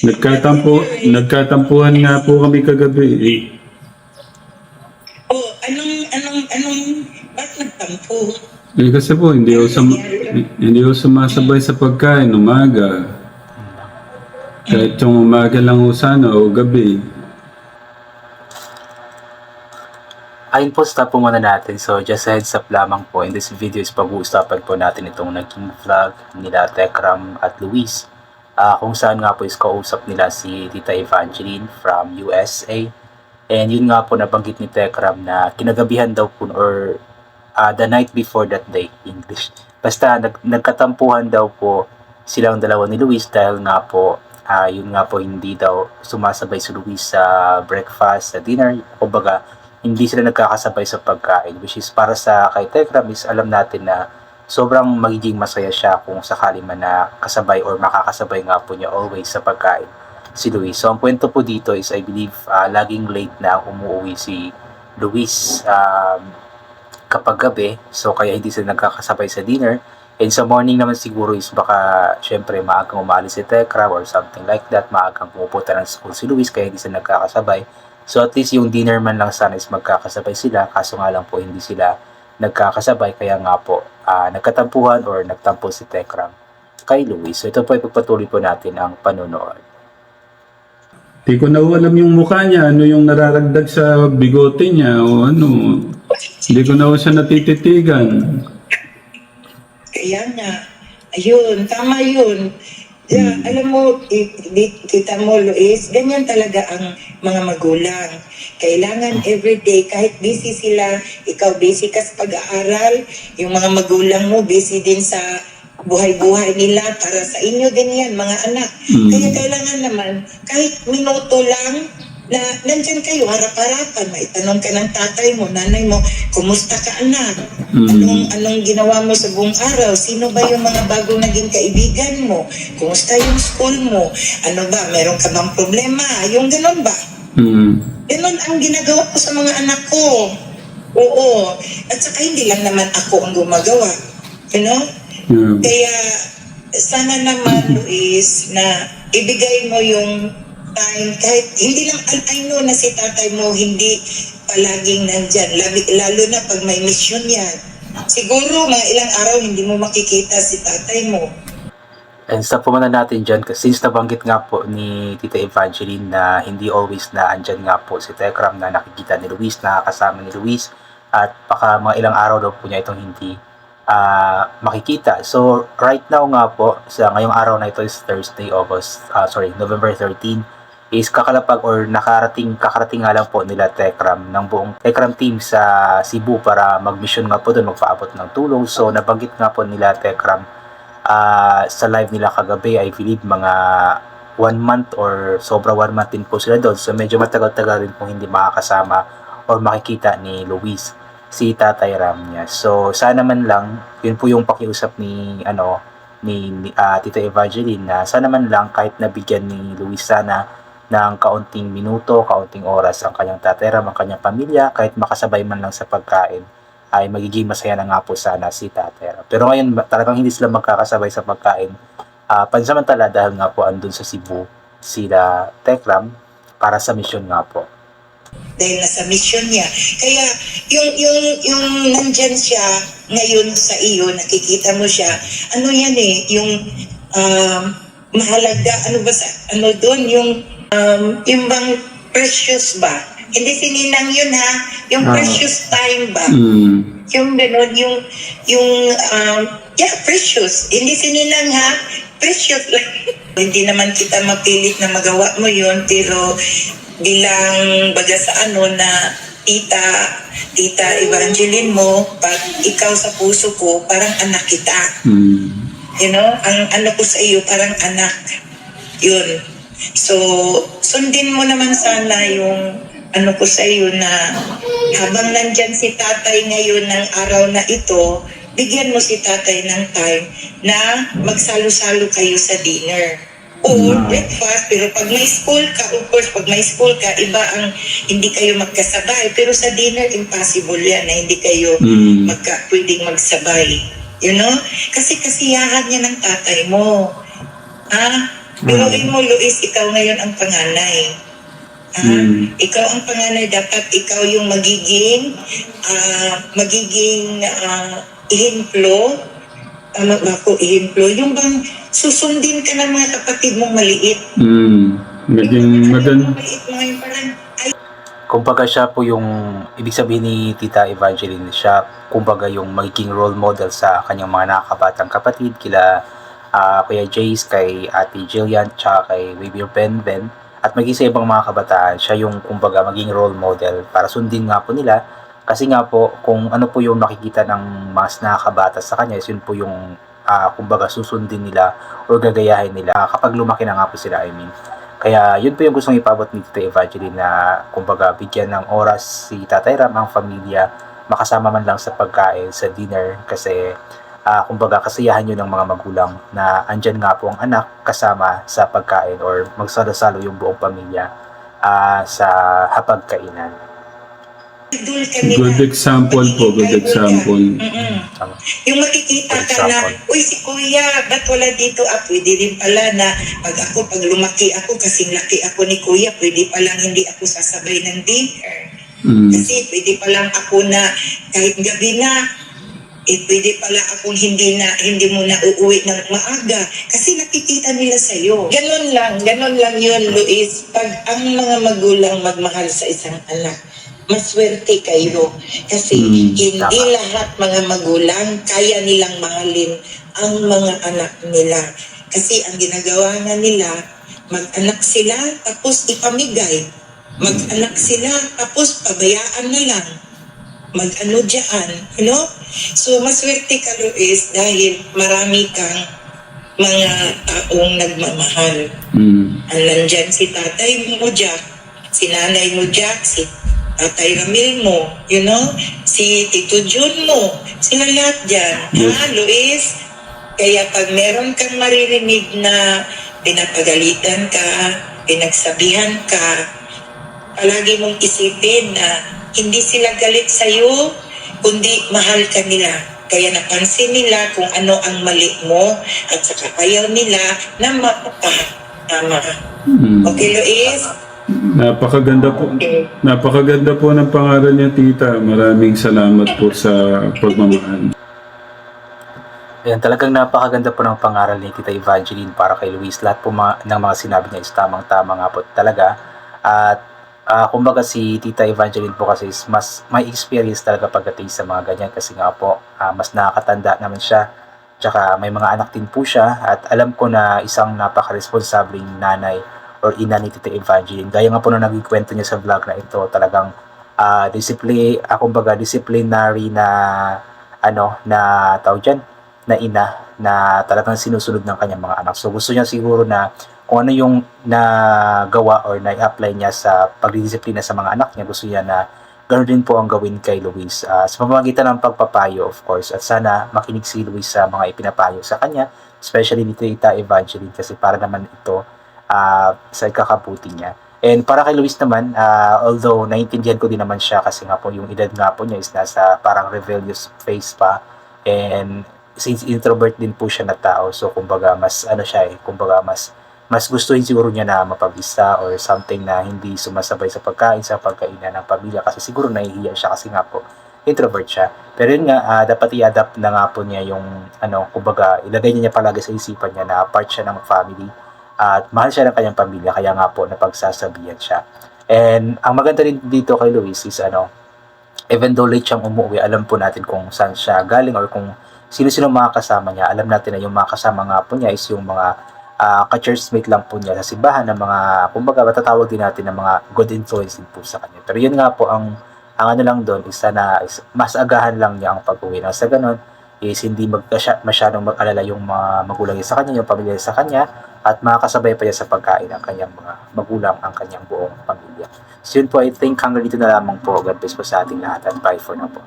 Nagkatampo, nagkatampuhan nga po kami kagabi. Eh. Oh, anong, anong, anong, ba't nagtampo? Eh, kasi po, hindi ako, sum- hindi ako sumasabay sa pagkain umaga. Kahit yung umaga lang o sana o gabi. Ayun po, stop po muna natin. So, just a heads up lamang po. In this video is pag-uusapan po natin itong naging vlog nila Tekram at Luis. Ah, kung saan nga po is kausap nila si Tita Evangeline from USA. And yun nga po nabanggit ni Tekram na kinagabihan daw po or ah, the night before that day, English. Basta nag, nagkatampuhan daw po silang dalawa ni Luis dahil nga po ah, yun nga po hindi daw sumasabay si Luis sa breakfast, sa dinner. Kumbaga, hindi sila nagkakasabay sa pagkain which is para sa kay Tekram is alam natin na sobrang magiging masaya siya kung sakali man na kasabay or makakasabay nga po niya always sa pagkain si Luis. So ang kwento po dito is I believe ah, laging late na umuwi si Luis um, kapag gabi. So kaya hindi sila nagkakasabay sa dinner. And sa morning naman siguro is baka syempre maagang umalis si Tekram or something like that. Maagang pumupunta ng school si Luis kaya hindi sila nagkakasabay. So at least yung dinner man lang sana is magkakasabay sila. Kaso nga lang po hindi sila nagkakasabay kaya nga po ah, nagkatampuhan or nagtampo si Tekram kay Luis. So ito po ipagpatuloy po natin ang panonood. Di ko na alam yung mukha niya, ano yung nararagdag sa bigote niya o ano. Hindi ko na siya natititigan. Kaya nga, ayun, tama yun. Yeah, alam mo, i- di- tita mo, Luis, ganyan talaga ang mga magulang. Kailangan everyday, kahit busy sila, ikaw busy ka sa pag-aaral, yung mga magulang mo busy din sa buhay-buhay nila para sa inyo din yan, mga anak. Mm. Kaya kailangan naman, kahit minuto lang, na nandyan kayo, harap-harapan, may tanong ka ng tatay mo, nanay mo, kumusta ka anak? Mm. Anong, anong ginawa mo sa buong araw? Sino ba yung mga bagong naging kaibigan mo? Kumusta yung school mo? Ano ba, meron ka bang problema? Yung ganun ba? Hmm. Ganun ang ginagawa ko sa mga anak ko. Oo. At saka hindi lang naman ako ang gumagawa. You know? Yeah. Kaya sana naman, Luis, na ibigay mo yung time kahit hindi lang I know na si tatay mo hindi palaging nandyan. Lalo, lalo na pag may mission yan. Siguro mga ilang araw hindi mo makikita si tatay mo. And stop po natin dyan kasi since nabanggit nga po ni Tita Evangeline na hindi always na andyan nga po si Tekram na nakikita ni Luis, nakakasama ni Luis at baka mga ilang araw daw po niya itong hindi ah, makikita. So right now nga po, sa ngayong araw na ito is Thursday, August, ah, sorry, November 13 is kakalapag or nakarating kakarating nga lang po nila Tekram ng buong Tekram team sa Cebu para mag-mission nga po doon magpaabot ng tulong. So nabanggit nga po nila Tekram ah, sa live nila kagabi I believe mga one month or sobra one month din po sila doon. So medyo matagal-tagal rin po hindi makakasama or makikita ni Luis si Tatay Ram niya. So sana man lang, yun po yung pakiusap ni ano ni, ah, Tita Evangeline na sana man lang kahit nabigyan ni Luis sana ng kaunting minuto, kaunting oras ang kanyang tatay Ram, ang kanyang pamilya, kahit makasabay man lang sa pagkain ay magiging masaya na nga po sana si Tatay Ram. Pero ngayon talagang hindi sila magkakasabay sa pagkain. Ah, pansamantala dahil nga po andun sa Cebu sila Tekram para sa mission nga po. dahil nasa mission niya kaya yung yung yung nandyan siya ngayon sa iyo nakikita mo siya ano yan eh yung um, mahalaga ano ba sa ano doon yung um, yung bang precious ba hindi sininang yun ha yung Ah. precious time ba Hmm. yung ganun, yung, yung, um, yeah, precious. Hindi sininang ha, precious lang. Hindi naman kita mapilit na magawa mo yun, pero bilang baga sa ano na tita, tita Evangeline mo, pag ikaw sa puso ko, parang anak kita. Hmm. You know, ang ano ko sa iyo, parang anak. Yun. So, sundin mo naman sana yung ano ko sa iyo na habang nandyan si tatay ngayon ng araw na ito, bigyan mo si tatay ng time na magsalo-salo kayo sa dinner. O Mm. breakfast, pero pag may school ka, of course, pag may school ka, iba ang hindi kayo magkasabay. Pero sa dinner, impossible yan na hindi kayo Hmm. magka, pwedeng magsabay. You know? Kasi kasiyahan niya ng tatay mo. Ha? Pero Mm. mo, Luis, ikaw ngayon ang panganay. Ah, Mm. Ikaw ang panganay, dapat ikaw yung magiging, ah, magiging uh, ihimplo. Tama ba ako, ihimplo? Yung bang susundin ka ng mga kapatid mong maliit. Mm. Maging maganda. Maliit mga yung parang, ay, Kumbaga siya po yung, ibig sabihin ni Tita Evangeline, siya kumbaga yung magiging role model sa kanyang mga nakakabatang kapatid, kila ah, Kuya Jace, kay Ate Jillian, tsaka kay Baby Benben, at maging sa ibang mga kabataan, siya yung kumbaga maging role model para sundin nga po nila. Kasi nga po, kung ano po yung nakikita ng mas nakakabata sa kanya, yun po yung ah, kumbaga susundin nila o gagayahin nila kapag lumaki na nga po sila, I mean. Kaya yun po yung gustong ipabot ni Tita Evangeline na kumbaga bigyan ng oras si Tatay Ram ang pamilya makasama man lang sa pagkain, sa dinner kasi ah, kumbaga kasiyahan yun ng mga magulang na andyan nga po ang anak kasama sa pagkain or magsalo-salo yung buong pamilya ah, sa hapagkainan. Good example po, good example. Mm-mm. Tama. Yung makikita ka na, uy si kuya, ba't wala dito? Ah, pwede rin pala na pag ako, pag lumaki ako, kasing laki ako ni kuya, pwede palang hindi ako sasabay ng dinner. Mm. Kasi pwede palang ako na, kahit gabi na, eh pwede pala akong hindi na hindi mo na uuwi ng maaga kasi nakikita nila sa iyo. Ganon lang, ganon lang 'yun, Luis. Pag ang mga magulang magmahal sa isang anak, maswerte kayo kasi Mm, hindi tama. lahat mga magulang kaya nilang mahalin ang mga anak nila. Kasi ang ginagawa nga nila, mag-anak sila tapos ipamigay. Mag-anak sila tapos pabayaan na lang mag-ano dyan, know? So, maswerte ka, Luis, dahil marami kang mga taong nagmamahal. Mm. Ang nandyan si tatay mo, Jack, si nanay mo, Jack, si tatay Ramil mo, you know? Si Tito Jun mo, sila lahat dyan. Yes. Ha, Luis? Kaya pag meron kang maririnig na pinapagalitan ka, pinagsabihan ka, palagi mong isipin na hindi sila galit sa'yo, kundi mahal ka nila. Kaya napansin nila kung ano ang mali mo at saka ayaw nila na mapapahama. Mm. Okay, Luis? Napakaganda po. Okay. Napakaganda po ng pangalan niya, tita. Maraming salamat po sa pagmamahal. Ayan, talagang napakaganda po ng pangaral ni Tita Evangeline para kay Luis. Lahat po mga, ng mga sinabi niya is tamang-tama nga po talaga. At ah, kumbaga si Tita Evangeline po kasi is mas may experience talaga pagdating sa mga ganyan kasi nga po ah, mas nakakatanda naman siya. Tsaka may mga anak din po siya at alam ko na isang napaka-responsabling nanay or ina ni Tita Evangeline. Gaya nga po na nagkikwento niya sa vlog na ito, talagang ah discipline, ah, kumbaga disciplinary na ano na tawag dyan, na ina na talagang sinusunod ng kanyang mga anak. So gusto niya siguro na kung ano yung nagawa or na-apply niya sa pagdidisiplina sa mga anak niya, gusto niya na ganoon din po ang gawin kay Luis. Ah, sa pamamagitan ng pagpapayo, of course, at sana makinig si Luis sa mga ipinapayo sa kanya, especially ni Tita Evangeline kasi para naman ito ah, sa ikakabuti niya. And para kay Luis naman, ah, although naintindihan ko din naman siya kasi nga po yung edad nga po niya is nasa parang rebellious phase pa and since introvert din po siya na tao so kumbaga mas ano siya eh kumbaga mas mas gustuhin siguro niya na mapag-isa or something na hindi sumasabay sa pagkain sa pagkainan ng pamilya. Kasi siguro nahihiya siya kasi nga po introvert siya. Pero yun nga ah, dapat i-adapt na nga po niya yung ano kumbaga ilagay niya, niya palagi sa isipan niya na part siya ng family at mahal siya ng kanyang pamilya kaya nga po napagsasabihan siya. And ang maganda rin dito kay Luis is ano even though late siyang umuwi alam po natin kung saan siya galing or kung sino-sino mga kasama niya. Alam natin na yung mga kasama nga po niya is yung mga uh, ka-churchmate lang po niya sa simbahan ng mga, kumbaga matatawag din natin ng mga good influence din po sa kanya. Pero yun nga po ang ang ano lang doon is sana is mas agahan lang niya ang pag-uwi. Nang sa ganun is hindi magkasya, masyadong mag-alala yung mga magulang niya sa kanya, yung pamilya niya sa kanya at makakasabay pa niya sa pagkain ng kanyang mga magulang ang kanyang buong pamilya. So yun po, I think hanggang dito na lamang po. God bless po sa ating lahat at bye for now po.